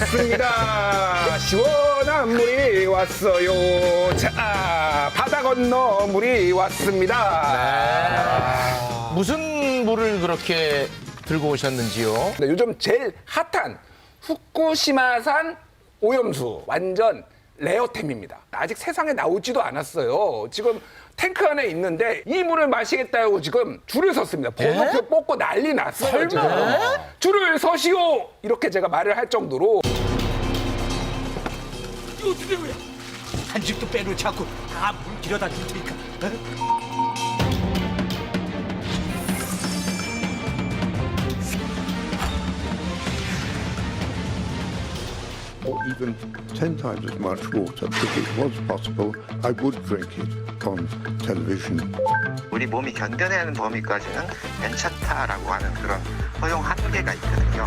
왔습니다. 시원한 물이 왔어요. 자, 바다 건너 물이 왔습니다. 무슨 물을 그렇게 들고 오셨는지요? 네, 요즘 제일 핫한 후쿠시마산 오염수 완전 레어템입니다. 아직 세상에 나오지도 않았어요. 지금 탱크 안에 있는데 이 물을 마시겠다고 지금 줄을 섰습니다. 번호표 뽑고 난리 났어요. 지금. 줄을 서시오 이렇게 제가 말을 할 정도로 어떻게 왜? 한 집도 빼놓지 않고 다물 길어다 줄 테니까. or even 10 times as much water, if it was possible, I would drink it on television. 우리 몸이 견뎌내는 범위까지는 괜찮다라고 하는 그런 허용 한계가 있거든요.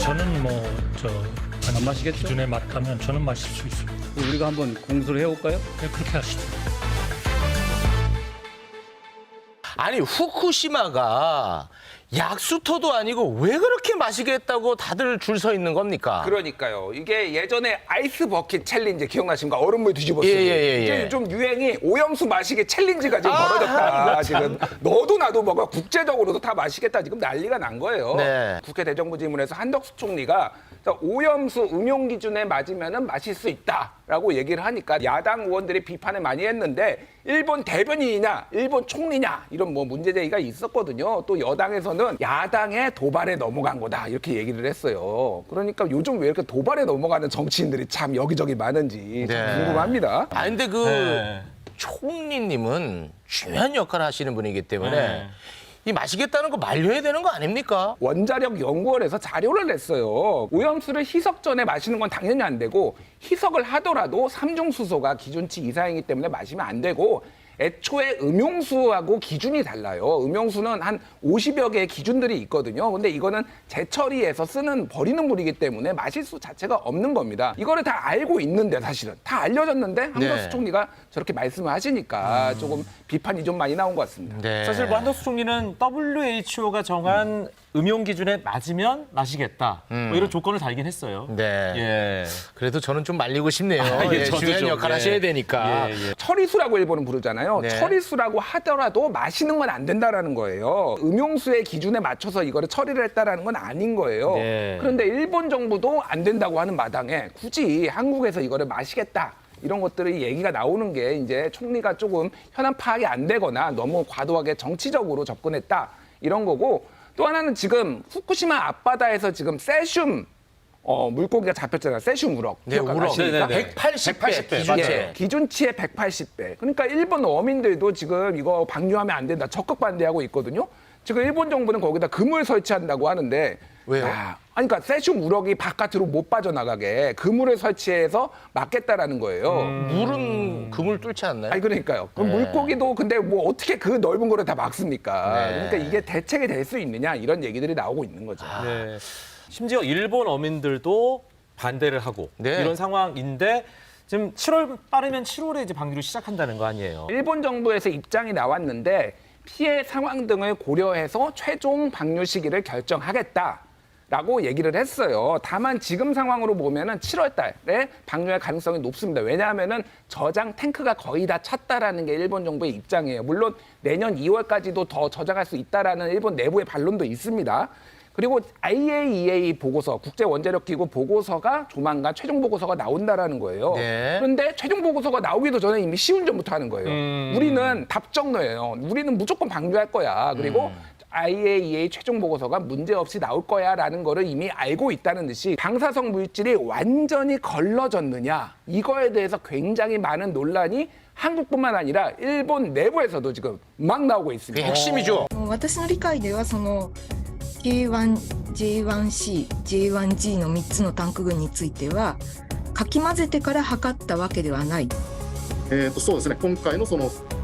저는 뭐 저 안 마시겠죠? 기준에 맞다면 저는 마실 수 있습니다. 우리가 한번 공수를 해볼까요? 네, 그렇게 하시죠. 아니 후쿠시마가 약수터도 아니고 왜 그렇게 마시겠다고 다들 줄 서 있는 겁니까? 그러니까요. 이게 예전에 아이스 버킷 챌린지 기억나십니까? 얼음물 뒤집어 쓰기. 예, 예, 예, 이제 예. 요즘 유행이 오염수 마시기 챌린지가 지금 아, 벌어졌다. 지금 너도 나도 뭐가 국제적으로도 다 마시겠다. 지금 난리가 난 거예요. 네. 국회 대정부 질문에서 한덕수 총리가 오염수 음용 기준에 맞으면은 마실 수 있다라고 얘기를 하니까 야당 의원들이 비판을 많이 했는데 일본 대변인이냐, 일본 총리냐 이런 뭐 문제 제기가 있었거든요. 또 여당에서는 야당의 도발에 넘어간 거다 이렇게 얘기를 했어요. 그러니까 요즘 왜 이렇게 도발에 넘어가는 정치인들이 참 여기저기 많은지 참 네. 궁금합니다. 아 근데 그 네. 총리님은 중요한 역할을 하시는 분이기 때문에 네. 이 마시겠다는 거 만료해야 되는 거 아닙니까? 원자력 연구원에서 자료를 냈어요. 오염수를 희석 전에 마시는 건 당연히 안 되고 희석을 하더라도 삼중수소가 기준치 이상이기 때문에 마시면 안 되고 애초에 음용수하고 기준이 달라요. 음용수는 한 50여 개의 기준들이 있거든요. 근데 이거는 재처리해서 쓰는 버리는 물이기 때문에 마실 수 자체가 없는 겁니다. 이거를 다 알고 있는데 사실은 다 알려졌는데 한덕수 네. 총리가 저렇게 말씀을 하시니까 조금 비판이 좀 많이 나온 것 같습니다. 네. 사실 뭐 한덕수 총리는 WHO가 정한 음 용 기준에 맞으면 마시겠다. 뭐 이런 조건을 달긴 했어요. 네. 예. 그래도 저는 좀 말리고 싶네요. 아, 예, 예, 저도 중요한 좀, 역할 예. 하셔야 되니까. 예, 예. 처리수라고 일본은 부르잖아요. 네. 처리수라고 하더라도 마시는 건 안 된다라는 거예요. 음용수의 기준에 맞춰서 이거를 처리를 했다라는 건 아닌 거예요. 네. 그런데 일본 정부도 안 된다고 하는 마당에 굳이 한국에서 이거를 마시겠다. 이런 것들이 얘기가 나오는 게 이제 총리가 조금 현안 파악이 안 되거나 너무 과도하게 정치적으로 접근했다. 이런 거고 또 하나는 지금 후쿠시마 앞바다에서 지금 세슘 어, 물고기가 잡혔잖아요. 세슘 우럭. 네, 우럭. 네네네. 180배. 180배, 기준치. 예, 기준치의 180배. 그러니까 일본 어민들도 지금 이거 방류하면 안 된다. 적극 반대하고 있거든요. 지금 일본 정부는 거기다 금을 설치한다고 하는데 왜요? 아, 아니 그러니까 세슘 우럭이 바깥으로 못 빠져나가게 그물을 설치해서 막겠다라는 거예요. 물은 그물 뚫지 않나요? 아니 그러니까요. 그럼 네. 물고기도 근데 뭐 어떻게 그 넓은 거를 다 막습니까? 네. 그러니까 이게 대책이 될 수 있느냐 이런 얘기들이 나오고 있는 거죠. 네. 심지어 일본 어민들도 반대를 하고 네. 이런 상황인데 지금 7월 빠르면 7월에 이제 방류를 시작한다는 거 아니에요? 일본 정부에서 입장이 나왔는데 피해 상황 등을 고려해서 최종 방류 시기를 결정하겠다. 라고 얘기를 했어요. 다만 지금 상황으로 보면은 7월 달에 방류할 가능성이 높습니다. 왜냐하면은 저장 탱크가 거의 다 찼다라는 게 일본 정부의 입장이에요. 물론 내년 2월까지도 더 저장할 수 있다라는 일본 내부의 반론도 있습니다. 그리고 IAEA 보고서, 국제 원자력 기구 보고서가 조만간 최종 보고서가 나온다라는 거예요. 네. 그런데 최종 보고서가 나오기도 전에 이미 시운전부터 하는 거예요. 우리는 답정너예요. 우리는 무조건 방류할 거야. 그리고 IAEA 최종 보고서가 문제 없이 나올 거야라는 거를 이미 알고 있다는 듯이 방사성 물질이 완전히 걸러졌느냐 이거에 대해서 굉장히 많은 논란이 한국뿐만 아니라 일본 내부에서도 지금 막 나오고 그게 있습니다. 핵심이죠. 私の理解ではその K1J1C、J1G の3つのタンク群についてはかき混ぜてから測ったわけではないえー、とそうですね今回のその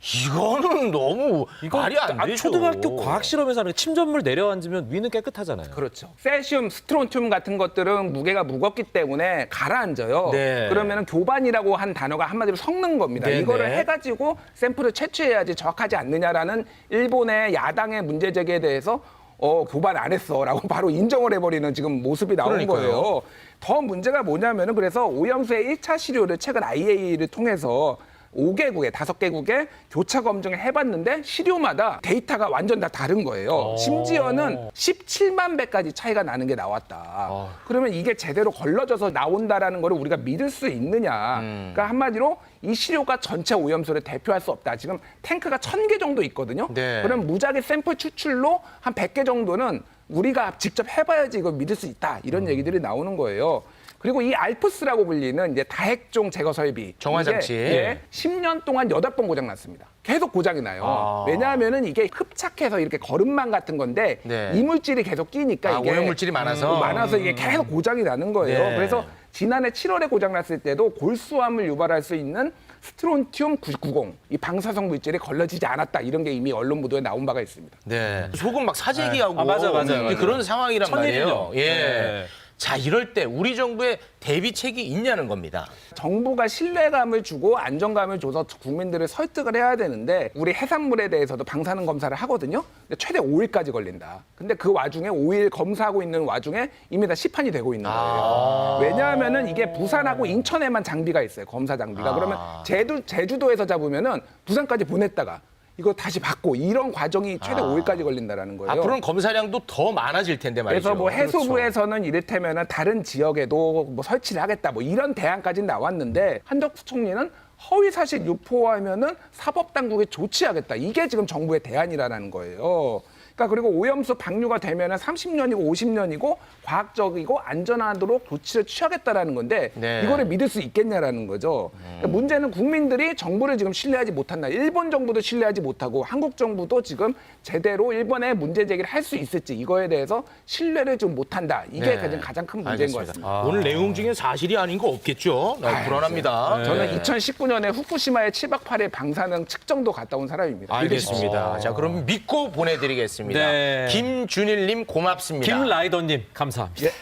이거는 너무 말이 안 아, 되죠. 초등학교 과학 실험에서는 침전물 내려앉으면 위는 깨끗하잖아요. 그렇죠. 세슘, 스트론튬 같은 것들은 무게가 무겁기 때문에 가라앉아요. 네. 그러면 교반이라고 한 단어가 한마디로 섞는 겁니다. 네, 이거를 네. 해가지고 샘플을 채취해야지 정확하지 않느냐라는 일본의 야당의 문제 제기에 대해서 어, 교반 안 했어라고 바로 인정을 해버리는 지금 모습이 나온 그러니까요. 거예요. 더 문제가 뭐냐면은 그래서 오염수의 일차 시료를 최근 IAEA를 통해서 5개국에, 5개국에 교차 검증을 해봤는데 시료마다 데이터가 완전 다 다른 거예요. 심지어는 17만 배까지 차이가 나는 게 나왔다. 그러면 이게 제대로 걸러져서 나온다라는 거를 우리가 믿을 수 있느냐. 그러니까 한마디로 이 시료가 전체 오염수를 대표할 수 없다. 지금 탱크가 1000개 정도 있거든요. 네. 그럼 무작위 샘플 추출로 한 100개 정도는 우리가 직접 해봐야지 이거 믿을 수 있다. 이런 얘기들이 나오는 거예요. 그리고 이 알프스라고 불리는 이제 다핵종 제거 설비 정화 장치. 이게, 예, 10년 동안 여덟 번 고장 났습니다. 계속 고장이 나요. 아. 왜냐하면은 이게 흡착해서 이렇게 거름망 같은 건데 네. 이물질이 계속 끼니까 아, 이게 오염물질이 많아서? 음, 많아서 이게 계속 고장이 나는 거예요. 네. 그래서 지난해 7월에 고장 났을 때도 골수암을 유발할 수 있는 스트론튬 990, 이 방사성 물질이 걸러지지 않았다 이런 게 이미 언론 보도에 나온 바가 있습니다. 네. 속은 막 사재기하고 아, 맞아, 맞아, 맞아. 그런 상황이란 말이에요. 천일이죠. 예. 네. 자, 이럴 때 우리 정부의 대비책이 있냐는 겁니다. 정부가 신뢰감을 주고 안정감을 줘서 국민들을 설득을 해야 되는데 우리 해산물에 대해서도 방사능 검사를 하거든요. 근데 최대 5일까지 걸린다. 근데 그 와중에 5일 검사하고 있는 와중에 이미 다 시판이 되고 있는 거예요. 왜냐하면은 이게 부산하고 인천에만 장비가 있어요. 검사 장비가. 그러면 제주 제주도에서 잡으면은 부산까지 보냈다가 이거 다시 받고 이런 과정이 최대 5일까지 걸린다라는 거예요. 앞으로는 검사량도 더 많아질 텐데 말이죠. 그래서 뭐 그렇죠. 해수부에서는 이를테면은 다른 지역에도 뭐 설치를 하겠다 뭐 이런 대안까지 나왔는데 한덕수 총리는 허위 사실 유포하면은 사법 당국에 조치하겠다 이게 지금 정부의 대안이라는 거예요. 그러니까 그리고 오염수 방류가 되면 은 30년이고 50년이고 과학적이고 안전하도록 조치를 취하겠다라는 건데 네. 이거를 믿을 수 있겠냐라는 거죠. 그러니까 문제는 국민들이 정부를 지금 신뢰하지 못한다. 일본 정부도 신뢰하지 못하고 한국 정부도 지금 제대로 일본의 문제 제기를 할 수 있을지 이거에 대해서 신뢰를 좀 못한다. 이게 네. 가장 가장 큰 문제인 것 알겠습니다. 같습니다. 오늘 내용 중에 사실이 아닌 거 없겠죠? 네, 불안합니다. 저는 2019년에 후쿠시마의 7박 8일 방사능 측정도 갔다 온 사람입니다. 알겠습니다. 자, 그럼 믿고 보내드리겠습 니다. 네. 김준일님 고맙습니다. 김라이더님 감사합니다. 예.